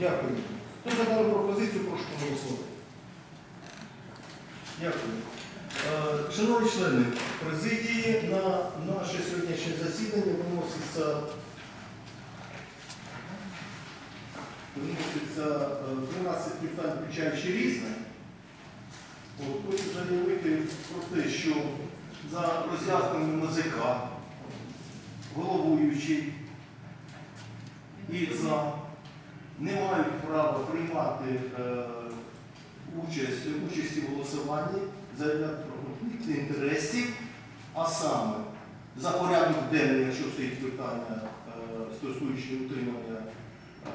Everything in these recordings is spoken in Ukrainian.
Дякую. Хто за дану пропозицію, прошу проголосувати. Дякую. Е, Шановні члени президії, на наше сьогоднішнє засідання виноситься, виноситься е, 12 питань, включаючи різне. Хочу заявити про те, що за роз'ясненням МЗК головуючий і за не мають права приймати е, участь, участі в голосуванні, про конфлікт інтересів, а саме за порядок денний, якщо стоїть питання е, стосуючи утримання е,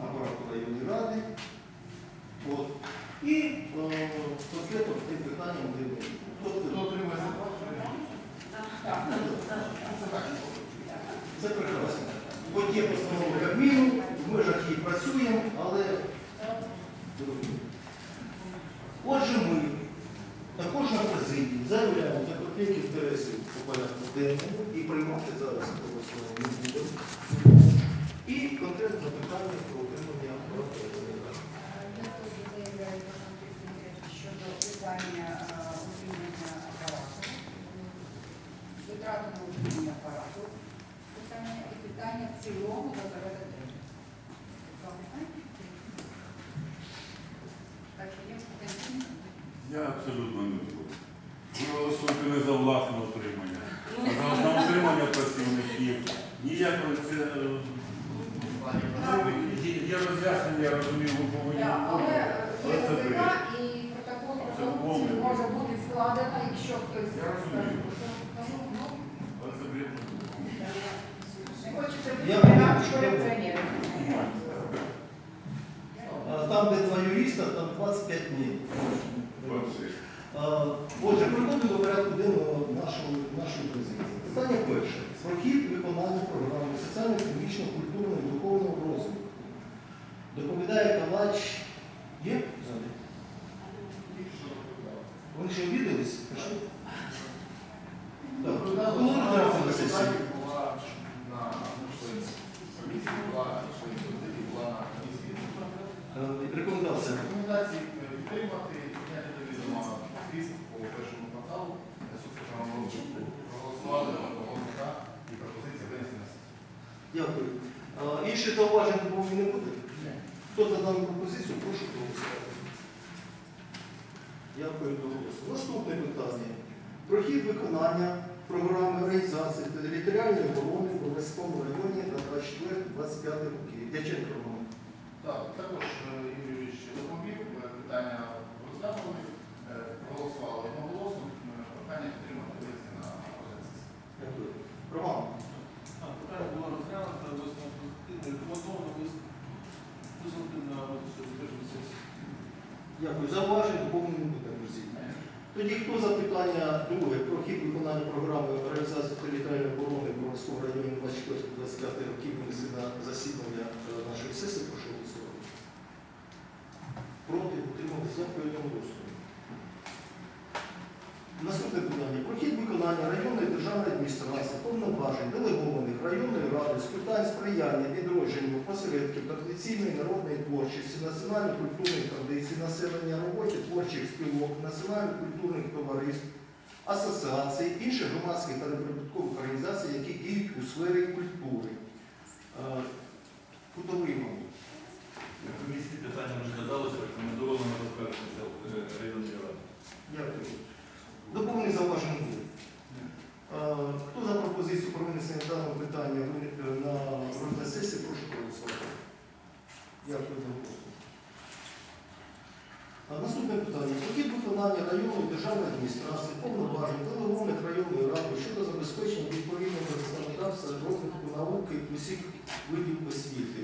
апарату районної ради. От. І е, конкретно тим питанням, де хто отримає це прекрасно. От є постанова Кабміну, в межах її працюємо, але отже ми також на президії заявляємо за конфлікт інтересів по порядку денному і приймати зараз голосування не будемо. І конкретне питання про отримання апарату. Я теж заявляю про конфлікт інтересів щодо питання е, утримання апарату, витрати на утримання апарату, питання і питання в цілому за порядок денний. Два питання? Так що є потенційні? Я абсолютно не згоден. Ви голосуєте не за власне утримання, а за одне утримання працівників. Ніякого це е, є, є роз'яснення, я розумію, ви повинні Так, але є це бред. і протокол Це повний бред. може бути складено, якщо хтось Я розумію. Ну, Але це бред. хочеться Я бути що корупціонером. А Там, де два юриста, там 25 днів. Отже, переходимо до порядку денного нашої, нашої позиції. Питання перше. Прохід виконання програми соціально-економічного, культурного і духовного розвитку. Доповідає Калач. Є? взагалі? Вони ще обідались? Коли розглянути на сесії? Е, Рекомендація. Рекомендації підтримати, підняти до відома фізк по першому кварталу соціального розвитку. Проголосували за і пропозиція винести на сесію. Дякую. Інші зауважень допомоги не буде? Хто за дану пропозицію, прошу проголосувати. Дякую до голосу. Наступне питання. Прохід виконання програми організації територіальної оборони в Волинському районі на 24-25 роки. Дяченко Роман. Так, також е, Юрій Юрійович доповів, е, питання розглянули, е, проголосували одноголосно, е, прохання підтримати винести на розгляд сесії. Дякую. Роман. Так, питання було розглянуто, висновок позитивний, рекомендовано висновки на розгляд сесії. Дякую. Зауважень доповнення не буде, друзі. Тоді хто за питання друге про хід виконання програми реалізації територіальної оборони в Броварському районі 24-25 років винесли на засідання е, нашої сесії, прошу голосувати. Проти утрималися дякую одноголосно. Наступне питання. Про хід виконання районної державної адміністрації повноважень делегованих районної ради з питань сприяння відродженню посередків традиційної народної творчості, національно-культурної традиції населення, роботі творчих спілок, національно-культурних товариств, асоціацій, інших громадських та неприбуткових організацій, які діють у сфері культури. Е, Кутовий вам. Комісії питання розглядалося, рекомендовано на розпорядження районної ради. Дякую. Доповнені зауваження буде. Хто за пропозицію про винесення даного питання е, на розгляд сесії, прошу проголосувати. Дякую за голосу. Наступне питання. Прохід виконання районної державної адміністрації повноважень делегованих районної ради щодо забезпечення відповідного законодавства розвитку науки усіх видів освіти.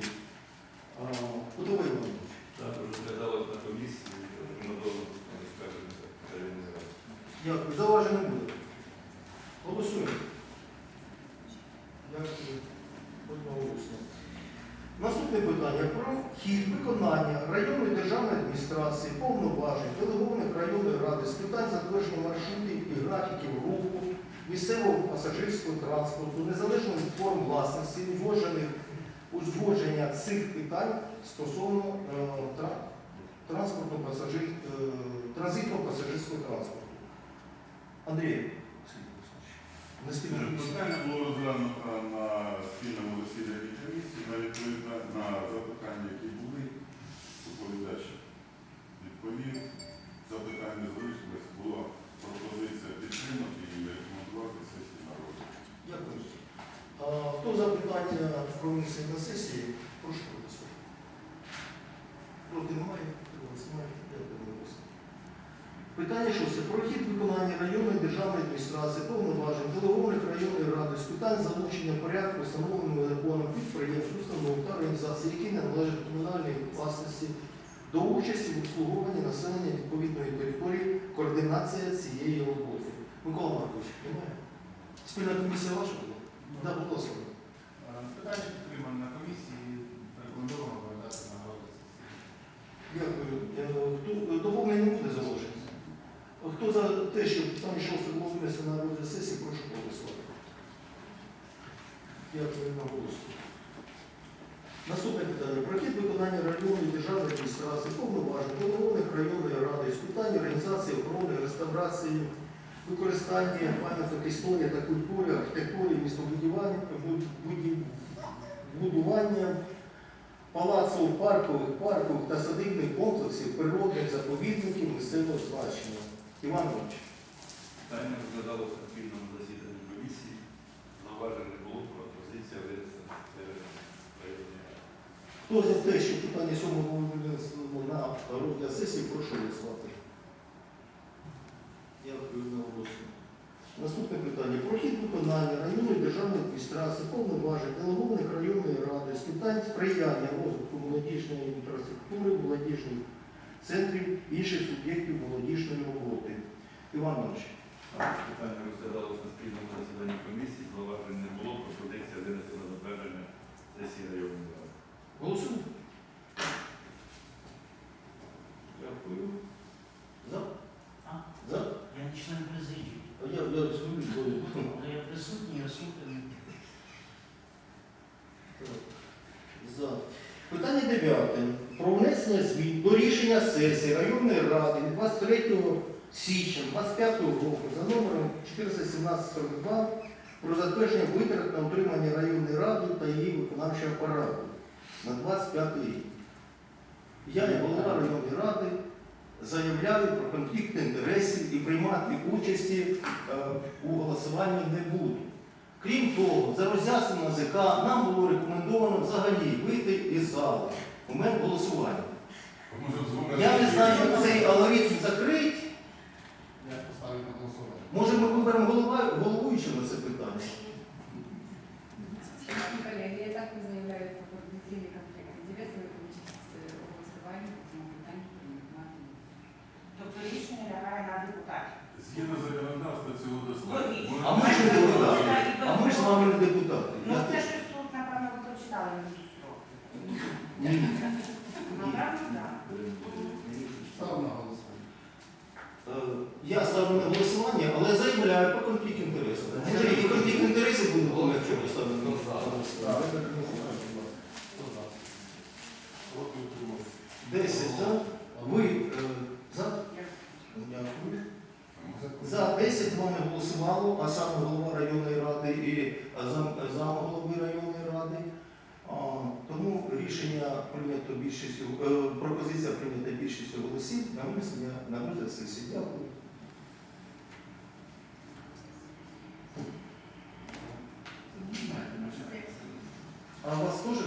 Кутовий Іванович. Також розглядалося на комісії, рекомендовано на розпорядження районної ради. Дякую. Зауважень не буде. Голосуємо. Дякую. Наступне питання про хід виконання районної державної адміністрації повноважень делегованих районної ради з питань затвердження маршрутів і графіків руху місцевого пасажирського транспорту, незалежно від форм власності, ввожених узгодження цих питань стосовно е, тра- транспортного пасажир, е, транспорту. Андрій, комісію. Питання було розглянуто на спільному засіданні комісії, на на запитання, які були, доповідач відповів. Запитання залишилось, була пропозиція підтримати і рекомендувати сесії народу. Дякую. А, Хто за питання про внесення на сесії, прошу проголосувати. Проти? Немає? Дякую. Питання шосте. Про хід виконання районної державної адміністрації повноважень делегованих районної ради з питань залучення порядку, встановленого законом підприємств, установ та організацій, які не належать до комунальної власності, до участі в обслуговуванні населення відповідної території, координація цієї роботи. Микола Маркович, немає? Спільна комісія ваша була? Будь ласка. Е, Питання підтримано на комісії, рекомендовано передати на розгляд сесії. Дякую. Е, Хто доповнення не буде заложено? Хто за те, щоб питання шосте було винесено на розгляд сесії, прошу проголосувати. Дякую на голос. Наступне питання. Про хід виконання районної державної адміністрації повноважень головних районної ради з питань організації охорони, реставрації, використання пам'яток історії та культури, архітектури, містобудування, будування палаців, паркових, паркових та садибних комплексів, природних заповідників місцевого значення. Іван Іванович. Питання розглядалося спільному засіданні комісії. Зауважень не було, пропозиція винесена через районні ради. Хто за те, що питання сьомого було винесено на розгляд сесії, прошу голосувати. Дякую на голосу. Наступне питання. Про хід виконання районної державної адміністрації повноважень делегованих районної ради з питань сприяння розвитку молодіжної інфраструктури, молодіжних центрів, інших суб'єктів молодіжної роботи. Іван Іванович. Питання розглядалося на спільному засіданні комісії. Зауважень не було, пропозиція винесена на затвердження сесії районної ради. Голосуємо. Дякую. За? А? За? Я не член президії, Я, я розумію, бо- але я присутній, освітлений. За. Питання дев'яте. Про внесення змін до рішення сесії районної ради від 23 січня 25 року за номером 41742 про затвердження витрат на утримання районної ради та її виконавчого апарату на 25 рік. Я, як голова районної ради, заявляю про конфлікт інтересів і приймати участі е, у голосуванні не буду. Крім того, за роз'ясненням НАЗК нам було рекомендовано взагалі вийти із залу у мене голосування. Я не знаю, цей алгоритм закрить. Може ми виберемо головуючого на це питання? Шановні колеги, я також заявляю про потенційний конфлікт інтересів і участь в голосуванні по цьому питанню приймати. Тобто рішення лягає на депутатів. Згідно законодавства цього достатньо. Логічно. А ми ж не депутати. А ми ж з вами не депутати. Ну Я це щось тут, напевно, ви прочитали на цю строку. Ні. Напевно, так. Ставлю на голосування. Е, Я ставлю на голосування, але заявляю про конфлікт інтересів. Може, які конфлікт інтересів буде, коли якщо поставлю на голосування? Так, ви так голосуєте, будь ласка. Хто за? Проти утримався. Десять, так? Ви е, за? Дякую. За 10 вами голосувало, а саме голова районної ради і зам, зам голови районної ради. А, тому рішення прийнято більшістю, е, пропозиція прийнята більшістю голосів на винесення на розгляд сесії. Дякую. А у вас теж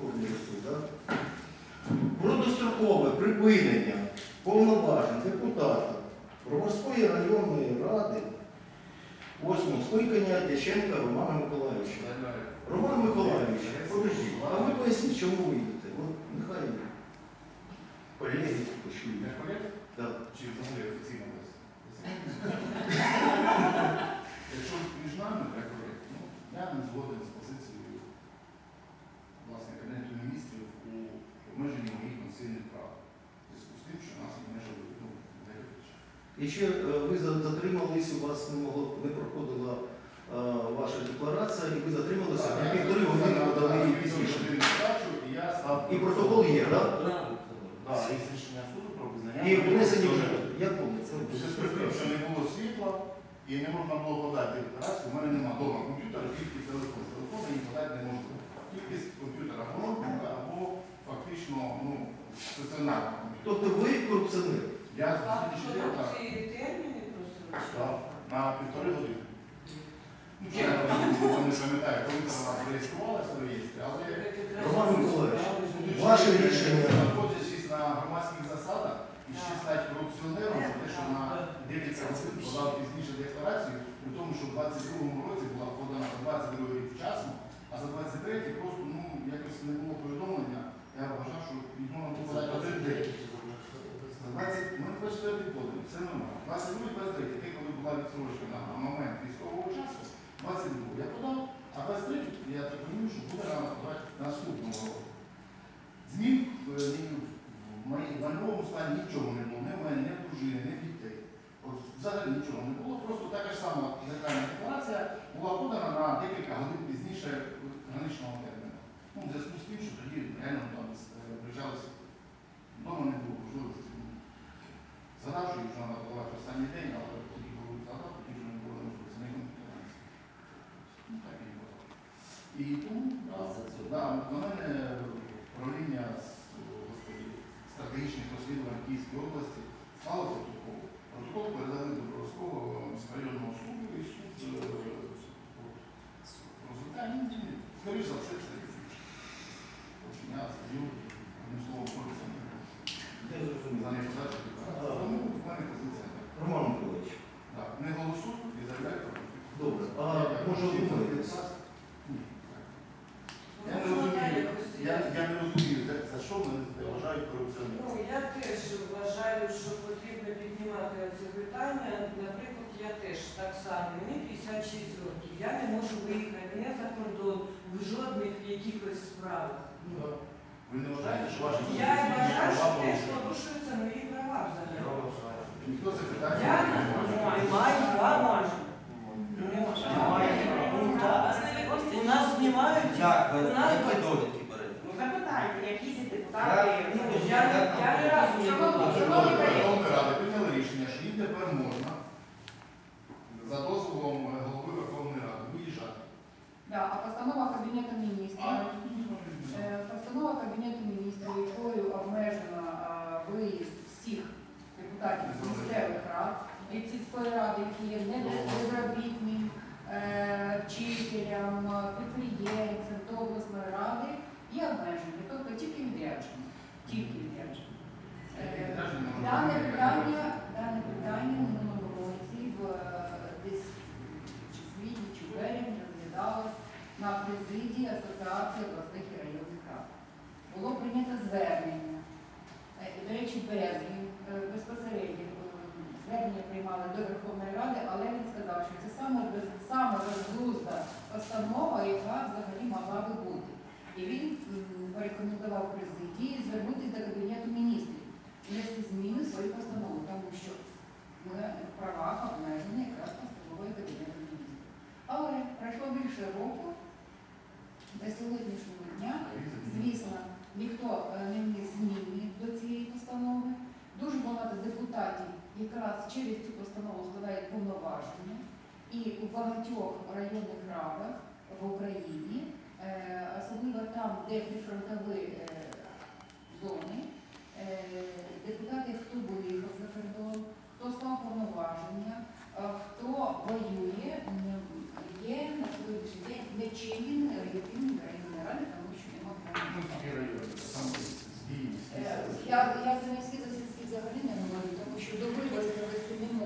повністю, так? Про дострокове припинення повноважень депутата Броварської районної ради 8 скликання Дяченка Романа Миколаївича. Роман Миколаївич, подождіть, а ви поясніть, чому ви колеги. Я колег? Так. Чи взагалі офіційно десь? Якщо між нами, я колег, ну, я не згоден з позицією власне Кабінету міністрів у обмеженні моїх конституційних прав. В зв'язку з тим, що нас обмежили, ну, не. І ще е, ви за- затримались, у вас не могло не проходила ваша декларація, і ви затрималися півтори години подали її пізніше. І я став. І протокол є, так? Так, є рішення суду про визнання. І внесені вже. Я пам'ятаю. З тим, що не було світла і не можна було подати декларацію, у мене немає вдома комп'ютера, тільки телефон. З телефону її подати не можна. Тільки з комп'ютера ноутбука або фактично ну, стаціонарного комп'ютера. Тобто ви корупціонер. Я з сьогоднішній день так. терміни просто. На півтори години. Ну, я не пам'ятаю, коли це вона зареєструвалася в реєстрі, але Роман Миколаївич, ваше рішення. Громадських засадах і ще стати корупціонером за те, що на декілька років подав пізніше декларацію, при тому, що в 22-му році була подана за 22 рік вчасно, а за 23 просто ну, якось не було повідомлення. Я вважав, що його нам було подати один день. За 20, ну, 24 подали, все нормально. 22 23 те, коли була відсрочка на момент військового часу, 22 я подав, а 23 я так розумію, що буде рано подати наступного року. Змін ні в моїй стані нічого не було, ні в мене, ні в дружини, в дітей. От взагалі нічого не було, просто така ж сама загальна декларація була подана на декілька годин пізніше граничного терміну. Ну, в зв'язку з тим, що тоді реально там е, приїжджалися, вдома не було можливості. ну, Задав, їх вже треба подавати останній день, але тоді, коли задав, тоді вже не було можливості не декларації. Ну, так і було. І тому, да, да, на мене управління з стратегічних розслідувань Київської області склало протокол. Протокол передали до Боровського районного суду і суд е, розглядає. Скоріше за все, це починя статтю, одним словом, корупціонер. Я зрозумів. За неподачу декларації. Тому в мене позиція така. Роман Миколаївич, Так, не голосуй і заявляй про конфлікт. добре. А може обмовитись? Ні. Я не розумію, я, я не розумію, за, за що мене вважають корупціонером. Ну, я теж вважаю, що потрібно піднімати це питання. Наприклад, я теж так само, мені 56 років, я не можу виїхати не за кордон в жодних якихось справах. Ну, Ви не вважаєте, що ваші Я вважаю, що теж порушені? порушуються мої права взагалі. Ніхто це питання Я не не маю права. Ну, Ну. У нас знімають. Як У нас які довідки берете? Ну, запитайте, які депутати. ну, Я ні разу не Шановні, була. шановні колеги. Верховна Рада прийняла рішення, що їм тепер можна за дозволом е, голови Верховної Ради виїжджати. Да, а постанова Кабінету міністрів. Е, Постанова Кабінету міністрів, якою обмежено е, виїзд всіх депутатів місцевих рад і сільської ради, які є не- безробітним, е, вчителям, підприємцям до обласної ради, є обмежені, тобто тільки відряджені. Тільки відряджені. Е, Дане питання, дане питання в минулому році в е, десь чи в квітні, чи в березні розглядалось на президії Асоціації обласних і районних рад. Було прийнято звернення. Е, і, До речі, Березкін е, безпосередньо е, звернення приймали до Верховної Ради, але він сказав, що це саме без- саме розглузда постанова, яка взагалі могла би бути. І він порекомендував президії звернутися до Кабінету міністрів, внести зміни в свою постанову, тому що ми в правах обмежені якраз постановою Кабінету міністрів. Але пройшло більше року, до сьогоднішнього дня, звісно, ніхто е, не вніс зміни до цієї постанови. Дуже багато депутатів якраз через цю постанову складають повноваження. І у багатьох районних радах в Україні, е, особливо там, де прифронтові е, зони, е, депутати, хто виїхав за кордон, хто склав повноваження, хто воює, є на сьогоднішній день нечинним легітимним районної ради, тому що нема Ну, Я, я за міські за сільські взагалі не говорю, тому що до виборів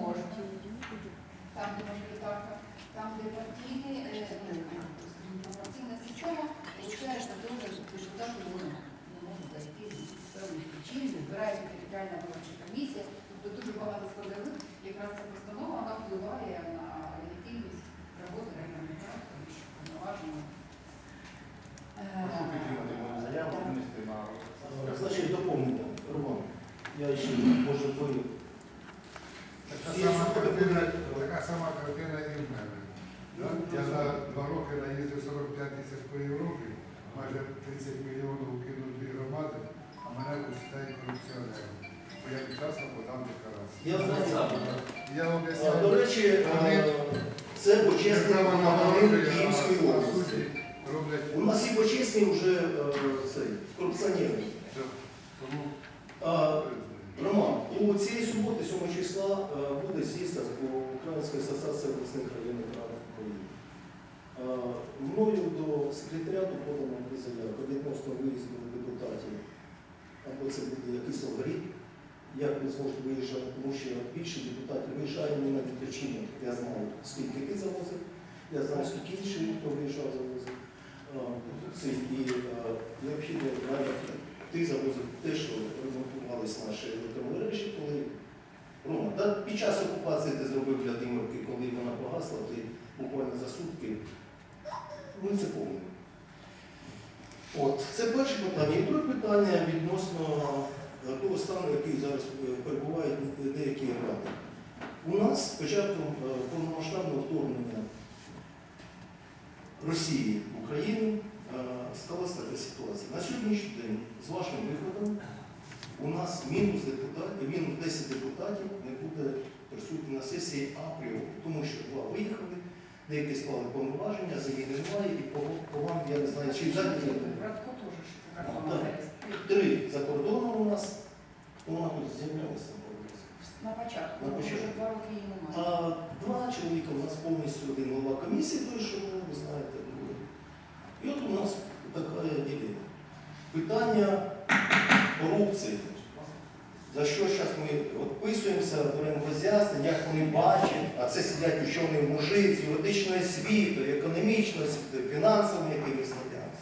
провести не можна. Там, де мажоритарка, там, де партійні, е, ну, пропорційна система, виходить, що дуже результати вони не можуть зайти з певних причин, збирається територіальна виборча комісія. Тобто дуже багато складових, якраз ця постанова вона впливає на легітимність роботи районних рад, тому що повноваження. е, Прошу підтримати мою заяву, винести на Е, Значить, доповнення. Роман, я ще, може, ви Така Є сама що картина, таке? така сама картина і в мене. Да? Я за два роки наїздив 45 тисяч по Європі, майже 30 мільйонів кинув дві громади, а мене пускають корупціонером. Бо я вчасно подав декларацію. Я знаю. Я А, об'ясняю. До речі, е, це почесний громадянин Київської області. У нас і почесні вже е, цей, корупціонери. тому Роман, у цієї суботи, 7 числа, е, буде з'їзд по Української асоціації обласних районних рад України. Е, Мною до секретаріату подано дві заявки відносно виїзду депутатів. Або це буде якийсь алгоритм, як ви зможете виїжджати, тому що більше депутатів виїжджає не на відпочинок. Я знаю, скільки ти завозив, я знаю, скільки інших, хто виїжджав, завозив. І необхідно ти завозив те, що ремонтувалися наші електромережі, коли Рома, та під час окупації ти зробив для Димирки, коли вона погасла, ти буквально за сутки. Ми це помнимо. От, це перше питання. І друге питання відносно того стану, який зараз е, перебувають деякі ради. У нас з початком е, повномасштабного вторгнення Росії в Україну е, склалася така ситуація. На сьогоднішній день з вашим виходом у нас мінус депутатів, мінус 10 депутатів не буде присутні на сесії апріорі, тому що два виїхали, деякі склали повноваження, заміни немає, і по, по вам я не знаю, чи взяти. Братко теж Три за кордоном у нас, вона тут з'являлася. На початку, На початку. два роки її немає. А два чоловіка у нас повністю один голова комісії, той, що ви знаєте, були. І от у нас така ділянка. Питання корупції. За що зараз ми відписуємося, беремо роз'яснення, як вони бачать, а це сидять учені мужи з юридичної освіти, економічної освіти, фінансовими якимись знаннями.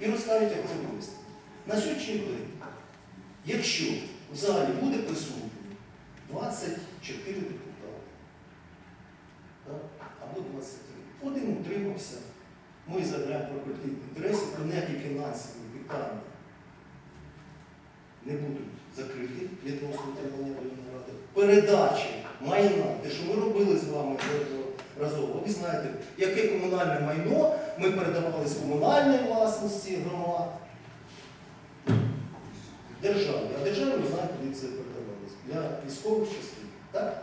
І розкажуть, як це вивести. На сьогоднішній день, якщо в залі буде присутні 24 депутати, так, або 23, один утримався, ми заявляємо про конфлікт інтересів, про ніякі фінансові питання не будуть закриті відносно утримання районної ради. Передачі майна, те, що ми робили з вами разово, ви знаєте, яке комунальне майно ми передавали з комунальної власності громад державі. А державі, ви знаєте, куди це передавалося. Для військових частин. Так? Так.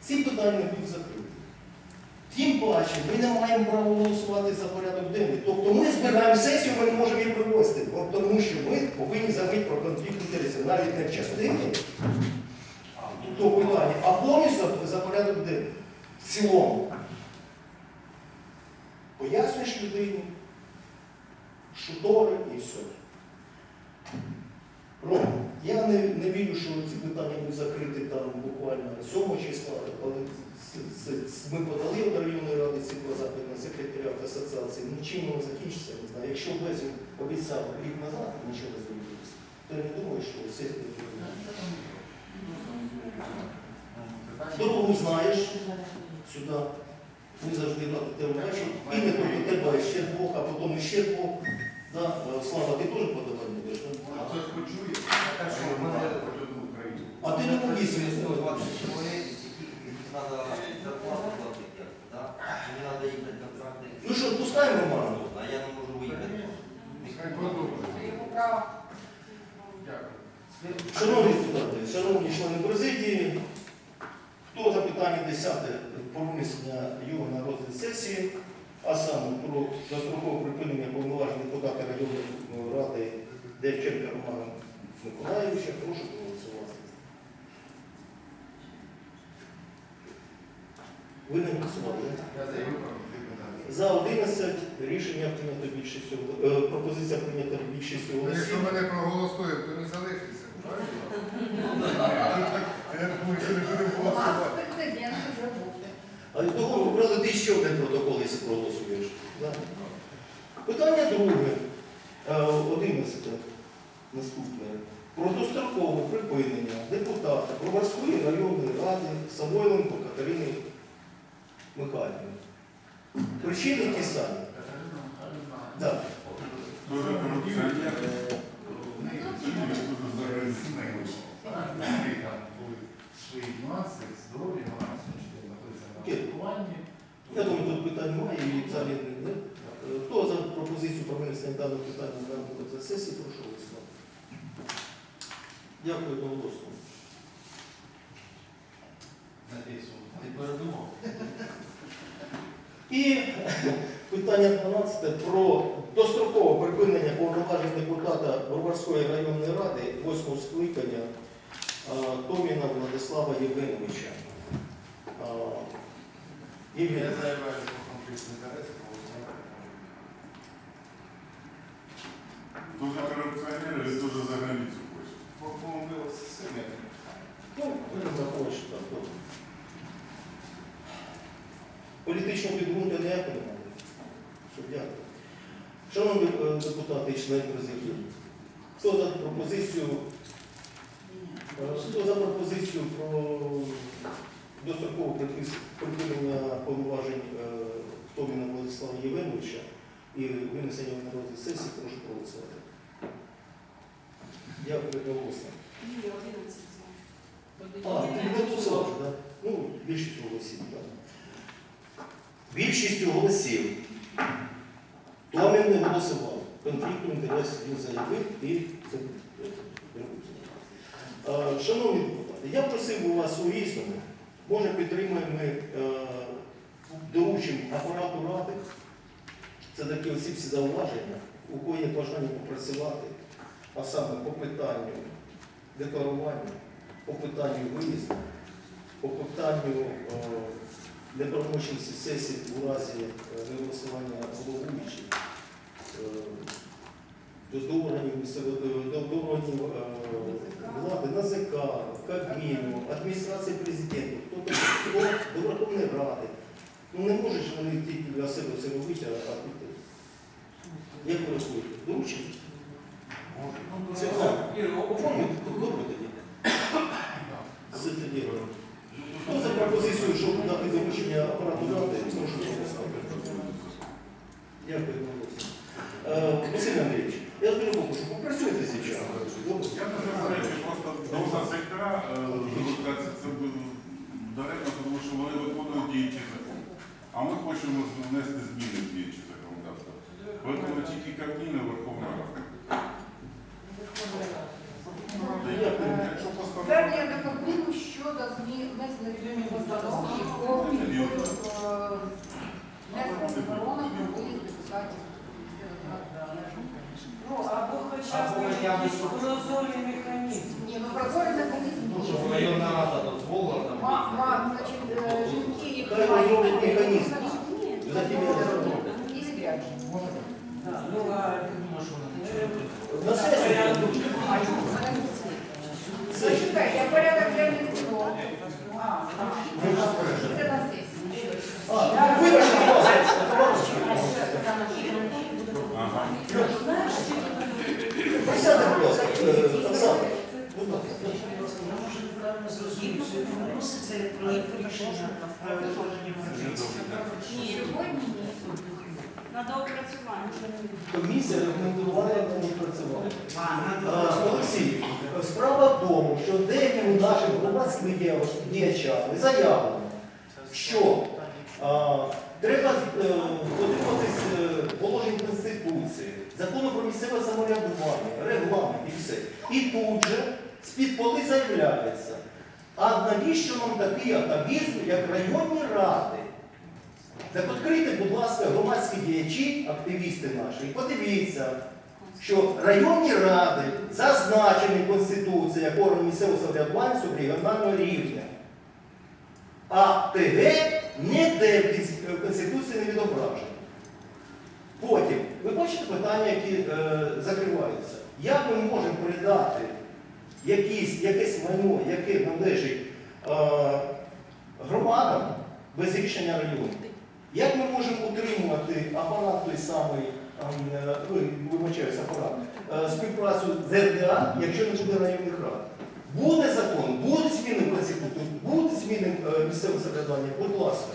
Ці питання будуть закриті. Тим паче, ми не маємо права голосувати за порядок денний. Тобто ми збираємо сесію, ми не можемо її провести, тому що ми повинні забити про конфлікт інтересів навіть не в частині того питання, а повністю за порядок денний. В цілому. Пояснюєш людині, шутори і все. Рома, я не, не вірю, що ці питання будуть закриті там буквально 7 числа, але ми подали до районної ради ці два на секретаріат асоціації. Ну чим воно закінчиться, не знаю. Якщо Безін обіцяв рік назад, нічого не зробилося, то я не думаю, що все це Дорогу знаєш сюди. Ми завжди раді тебе бачимо. І не тільки тебе, ще двох, а потім ще двох. Да? е, Слава, ти теж подавати будеш? А хтось почує, Так що в мене проти України. А ти не повісив. 20 чоловік, яких треба зарплату платити, так? Мені треба їхати контракти. Ну що, пускаємо Романа? А я не можу виїхати. Нехай. Це його право. Дякую. Шановні депутати, шановні члени президії, хто за питання 10 про внесення його на розгляд сесії, а саме про дострокове припинення повноважень депутата районної ради Девченка Романа Миколаївича, прошу проголосувати. Ви не голосували? За 11 рішення прийнято більшістю, е, пропозиція прийнята більшістю Ну, Якщо голосів. мене проголосують, то не залишиться. правильно? Я думаю, що не будемо голосувати. Прецедент вже був. А від того вибрали ти ще один протокол, якщо проголосуєш. Питання друге. Е, Одинадцяте. Наступне. Про дострокове припинення депутата Броварської районної ради Самойленко Катерини Михайлівни. Причини ті самі. Да. Дуже керуванні. Я думаю, тут питань немає і взагалі не йде. Е, хто за пропозицію про винесення даного питання на за сесії, прошу висловити. Дякую одноголосно. І питання 12 про дострокове припинення повноважень депутата Горварської районної ради 8 скликання е, Томіна Владислава Євгеновича. Е, я заявляю про конфлікт інтересів. Дуже корупціонер і дуже за границю хоче. По помилу системи. ну, ви не захочете, так, добре. Політичного підґрунтя ніякого немає. Дякую. Шановні е, депутати і члени президії, хто за пропозицію Е, Хто за пропозицію про дострокове припис- припинення повноважень е, Томіна Владислава Євгеновича і винесення на розгляд сесії, прошу проголосувати. Дякую, одноголосно. Ні, 11. А, ти не голосував, так? Ну, більшість голосів, так. Більшістю голосів. Томін не голосував. Конфлікту інтересів він заявив і це. Е, Шановні депутати, я просив би вас у різному, може підтримаємо ми е, доручимо апарату ради. Це такі оці всі зауваження, у кого є бажання попрацювати, а саме по питанню декларування, по питанню виїзду, по питанню е, неправомочності сесії у разі е, неголосування головуючих, е, органів до органів е, влади, НАЗК, Кабміну, адміністрації президента, хто до Верховної Ради. Ну не можеш вони тільки для себе це робити, а тут. Як ви рахуєте? Доручення? Це так. Ігор, Оформити добре тоді. Це тоді. Хто за пропозицію, щоб дати доручення апарату ради, прошу голосувати. Дякую, голосу. Е, Василь Андрійович, я дуже попрошу, попрацюйте зараз. Добре? Я не заперечую, просто довга сектора звертатися це буде даремно, тому що вони виконують діючий закон. А ми хочемо внести зміни в діючі законодавство. Тому тільки Кабміна Верховна Рада. Дякую. Якщо постанова... Звернення до Кабміну щодо змін внесення змін постановки по е, внесення заборони про виїзд депутатів місцевих рад. Ну, або хоча б Або хоча б якийсь прозорий механізм. Ні, ну прозорий механізм. Ну, щоб районна рада дозволила там. Ма- ма- значить, е, жінки, які Хай мають розроблять механізм. Ні, За тим я не зроблю. і відрядження. Да, Ну, а Думаю, що вона нічого не На сесію. А чому в мене не всі? Зачекай, я порядок денний цього. А, це на сесії. А, вибачте, будь ласка, Ага. Присядьте, будь ласка, е, Оксана. Будь ласка. Я може неправильно проєкт рішення про виконання Сьогодні ні. на доопрацювання. Комісія рекомендувала не працювати. А, Е. Олексій, справа в тому, що деяким нашим громадським діяч- діячам заявлено, що а, треба е, дотримуватись е, положень Конституції, закону про місцеве самоврядування, регламент і все. І тут же з-під поли заявляється, а навіщо нам такий атавізм, як районні ради? Так відкрийте, будь ласка, громадські діячі, активісти наші, подивіться, що районні ради зазначені в Конституції як орган місцевого самоврядування субрегіонального рівня. А ТГ ніде в Конституції не відображено. Потім, ви бачите питання, які е, закриваються. Як ми можемо передати якісь, якесь майно, яке належить е, громадам без рішення району? Як ми можемо утримувати апарат той самий, ем, е, ви вибачаюсь, апарат, е, співпрацю з РДА, якщо не буде районних рад? Буде закон, будуть зміни в Конституцію, будуть зміни е, місцевого самоврядування, будь ласка.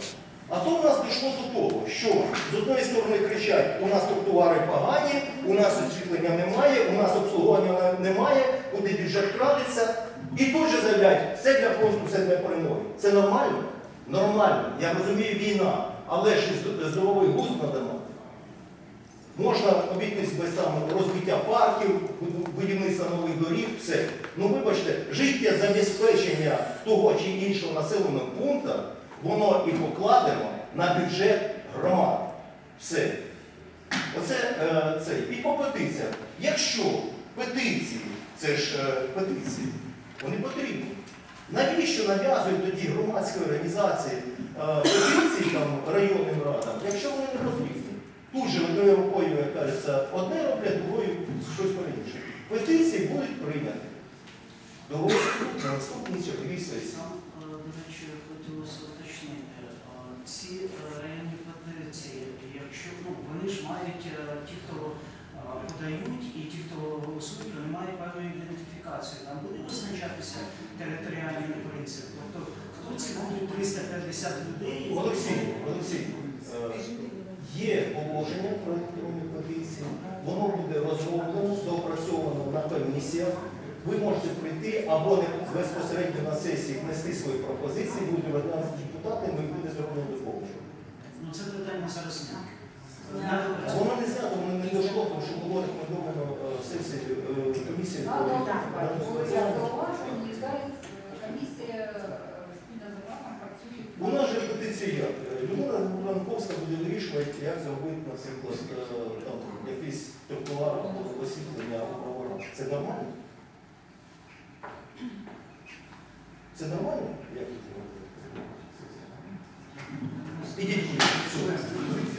А то у нас дійшло до того, що з одної сторони кричать, у нас тротуари погані, у нас освітлення немає, у нас обслуговування немає, куди бюджет крадеться. І тут же заявляють, все для фронту, все для перемоги. Це нормально? Нормально. Я розумію, війна, але ж здоровий глузд надамо. Можна обійтись без там розбиття парків, будівництва нових доріг, все. Ну вибачте, життєзабезпечення того чи іншого населеного пункту, воно і покладено на бюджет громад. Все. Оце е, це. І по петиціям. Якщо петиції, це ж е, петиції, вони потрібні. Навіщо нав'язують тоді громадські організації е, петиції там, районним радам, якщо вони не потрібні? Тут же одною рукою, як кажеться, одне роблять, другою щось інше. Петиції будуть прийняті. До розгляду на наступній сесії. Там, е, до речі, хотілося уточнити, е, ці е, районні петиції, якщо ну, вони ж мають е, ті, хто е, подають, і ті, хто голосують, вони мають певну ідентифікацію. Там буде визначатися територіальний принцип. Тобто, хто ці будуть 350 людей? Олексій, Олексій, є положення про електронні петиції, воно буде розроблено, доопрацьовано на комісіях. Ви можете прийти або не безпосередньо на сесії внести свої пропозиції, будуть розглянути депутатами і буде зроблено доповнення. Ну це питання зараз не. Воно не знято, воно не дійшло, тому що було рекомендовано е, сесії е, комісії. Так. я зауважую, і зараз е, комісія спільно з вами працює. У нас же петиція Людина Ранковська буде вирішувати, як зробити, наприклад, якийсь тротуар або освітлення або провора. Це нормально? Це нормально? Як ви думаєте? Ідіть.